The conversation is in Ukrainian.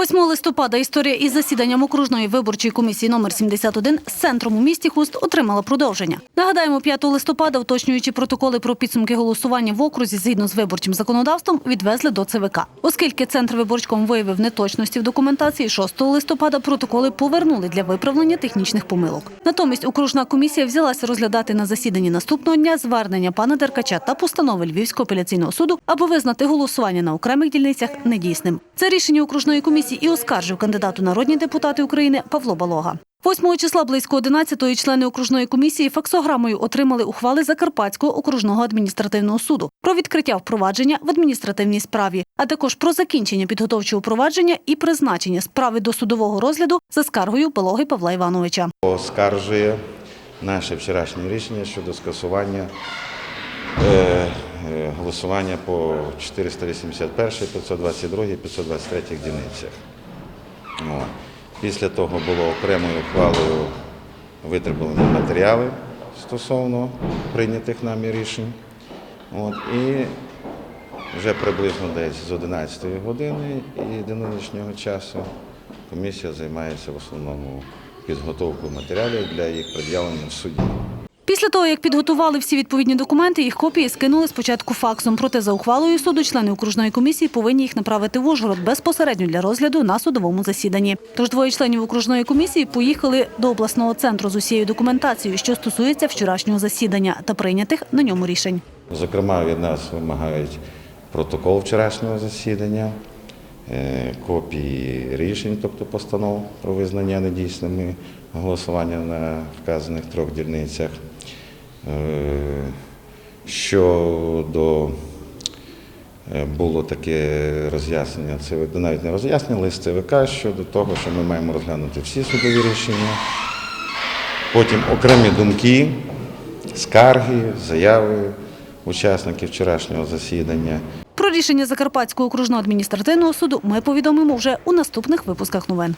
8 листопада історія із засіданням окружної виборчої комісії номер 71 з центром у місті Хуст отримала продовження. Нагадаємо, 5 листопада, уточнюючи протоколи про підсумки голосування в окрузі згідно з виборчим законодавством, відвезли до ЦВК. Оскільки центр виборчком виявив неточності в документації, 6 листопада протоколи повернули для виправлення технічних помилок. Натомість окружна комісія взялася розглядати на засіданні наступного дня звернення пана Деркача та постанови Львівського апеляційного суду, аби визнати голосування на окремих дільницях недійсним. Це рішення окружної комісії і оскаржив кандидат у народні депутати України Павло Балога. 8 числа близько 11-ї члени окружної комісії факсограмою отримали ухвали Закарпатського окружного адміністративного суду про відкриття впровадження в адміністративній справі, а також про закінчення підготовчого провадження і призначення справи до судового розгляду за скаргою Балоги Павла Івановича. оскаржує наше вчорашнє рішення щодо скасування е, голосування по 481, 522, 523 дільницях. Після того було окремою ухвалою витребувані матеріали стосовно прийнятих нами рішень. От, і вже приблизно десь з 11 години і до нинішнього часу комісія займається в основному підготовкою матеріалів для їх пред'явлення в суді. Після того, як підготували всі відповідні документи, їх копії скинули спочатку факсом. Проте за ухвалою суду члени окружної комісії повинні їх направити в Ужгород безпосередньо для розгляду на судовому засіданні. Тож двоє членів окружної комісії поїхали до обласного центру з усією документацією, що стосується вчорашнього засідання та прийнятих на ньому рішень. Зокрема, від нас вимагають протокол вчорашнього засідання, е, копії рішень, тобто постанов про визнання недійсними голосування на вказаних трьох дільницях. Е, Щодо е, було таке роз'яснення ЦВК, навіть не роз'яснення, лист ЦВК щодо того, що ми маємо розглянути всі судові рішення. Потім окремі думки, скарги, заяви учасників вчорашнього засідання. Про рішення Закарпатського окружного адміністративного суду ми повідомимо вже у наступних випусках новин.